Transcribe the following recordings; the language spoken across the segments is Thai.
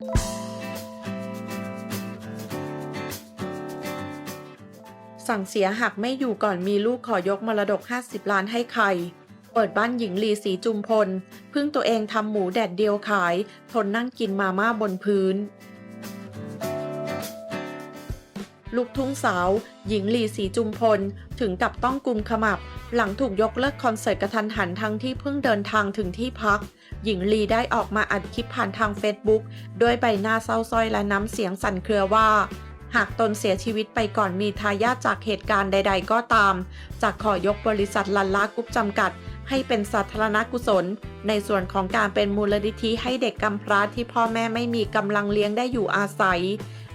สั่งเสียหากไม่อยู่ก่อนมีลูกขอยกมรดก 50 ล้านให้ใคร เปิดบ้านหญิงลีสีจุมพล พึ่งตัวเองทำหมูแดดเดียวขาย ทนนั่งกินมาม่าบนพื้น ลูกทุ่งสาว หญิงลีสีจุมพล ถึงกับต้องกุมขมับ หลังถูกยกเลิกคอนเสิร์ตกระทันหันทั้งที่เพิ่งเดินทางถึงที่พัก หญิงลีได้ออกมาอัดคลิปผ่านทางเฟซบุ๊กด้วยใบหน้าเศร้าส้อยและน้ำเสียงสั่นเครือว่า หากตนเสียชีวิตไปก่อนมีทายาทจากเหตุการณ์ใด ๆ ก็ตามจากขอยกบริษัทลันลากรุ๊ปจำกัดให้เป็นสาธารณกุศล ในส่วนของการเป็นมูลนิธิให้เด็กกำพร้าที่พ่อแม่ไม่มีกำลังเลี้ยงได้อยู่อาศัย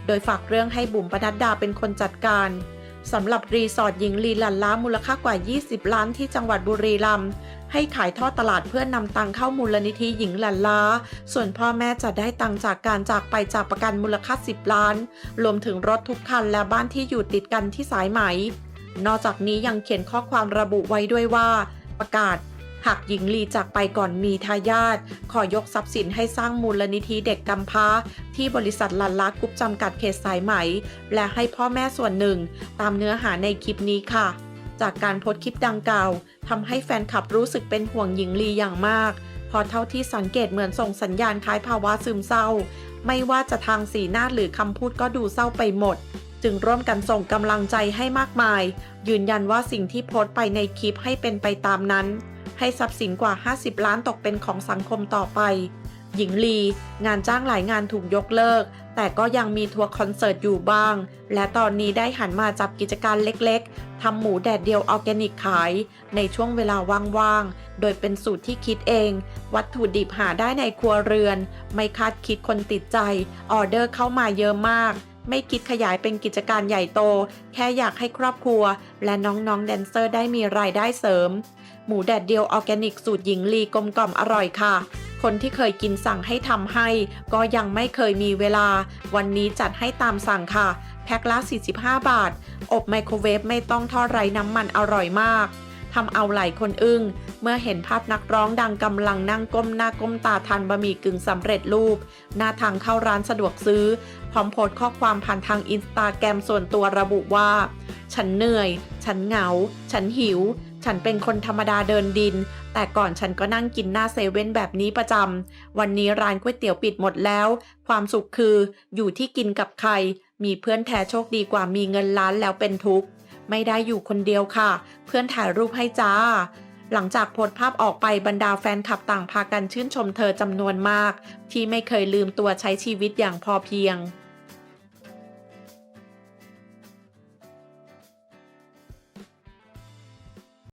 โดยฝากเรื่องให้บุ๋มปนัดดาเป็นคนจัดการสำหรับรีสอร์ทหญิงลีลันล้ามูลค่ากว่า 20 ล้านที่จังหวัดบุรีรัมย์ให้ขายทอดตลาดเพื่อนำตังเข้ามูลนิธิหญิงลันล้า ส่วนพ่อแม่จะได้ตังจากการจากไปจากประกันมูลค่า 10 ล้าน รวมถึงรถทุกคันและบ้านที่อยู่ติดกันที่สายไหม นอกจากนี้ยังเขียนข้อความระบุไว้ด้วยว่า ประกาศ หากหญิงลีจากไปก่อนมีทายาทขอยกทรัพย์สินให้สร้างมูลนิธิเด็กกำพร้า ที่บริษัทลันลากรุ๊ปจำกัดเขตสายไหม และให้พ่อแม่ส่วนหนึ่ง ตามเนื้อหาในคลิปนี้ค่ะ จากการโพสต์คลิปดังกล่าวทำให้แฟนคลับรู้สึกเป็นห่วงหญิงลีอย่างมากเพอเท่าที่สังเกตเหมือนส่งสัญญาณคล้ายภาวะซึมเศร้า ไม่ว่าจะทางสีหน้าหรือคำพูดก็ดูเศร้าไปหมด จึงร่วมกันส่งกำลังใจให้มากมาย ยืนยันว่าสิ่งที่โพสต์ไปในคลิปให้เป็นไปตามนั้น ให้ทรัพย์สินกว่า 50 ล้านตกเป็นของสังคมต่อไป หญิงลี งานจ้างหลายงานถูกยกเลิก แต่ก็ยังมีทัวร์คอนเสิร์ตอยู่บ้าง และตอนนี้ได้หันมาจับกิจการเล็กๆ ทำหมูแดดเดียวออร์แกนิกขาย ในช่วงเวลาว่างๆ โดยเป็นสูตรที่คิดเอง วัตถุดิบหาได้ในครัวเรือน ไม่คาดคิดคนติดใจ ออเดอร์เข้ามาเยอะมากไม่คิดขยายเป็นกิจการใหญ่โต แค่อยากให้ครอบครัว และน้องๆแดนเซอร์ได้มีรายได้เสริม หมูแดดเดียวออร์แกนิกสูตรหญิงลีกลมกล่อมอร่อยค่ะ คนที่เคยกินสั่งให้ทำให้ ก็ยังไม่เคยมีเวลา วันนี้จัดให้ตามสั่งค่ะ แพ็คละ 45 บาท อบไมโครเวฟไม่ต้องทอดไร้น้ำมันอร่อยมาก ทำเอาหลายคนอึง้งเมื่อเห็นภาพนักร้องดังกำลังนั่งก้มหน้าก้มตาทานบะหมี่กึ่งสำเร็จรูป หน้าทางเข้าร้านสะดวกซื้อ พร้อมโพสต์ข้อความผ่านทางอินสตาแกรมส่วนตัวระบุว่า ฉันเหนื่อย ฉันเหงา ฉันหิว ฉันเป็นคนธรรมดาเดินดิน แต่ก่อนฉันก็นั่งกินหน้าเซเว่นแบบนี้ประจำวันนี้ร้านก๋วยเตี๋ยวปิดหมดแล้ว ความสุขคืออยู่ที่กินกับใคร มีเพื่อนแท้โชคดีกว่ามีเงินล้านแล้วเป็นทุกข์ ไม่ได้อยู่คนเดียวค่ะ เพื่อนถ่ายรูปให้จ้า หลังจากโพสภาพออกไปบรรดาแฟนคลับต่างพากันชื่นชมเธอจำนวนมาก ที่ไม่เคยลืมตัวใช้ชีวิตอย่างพอเพียง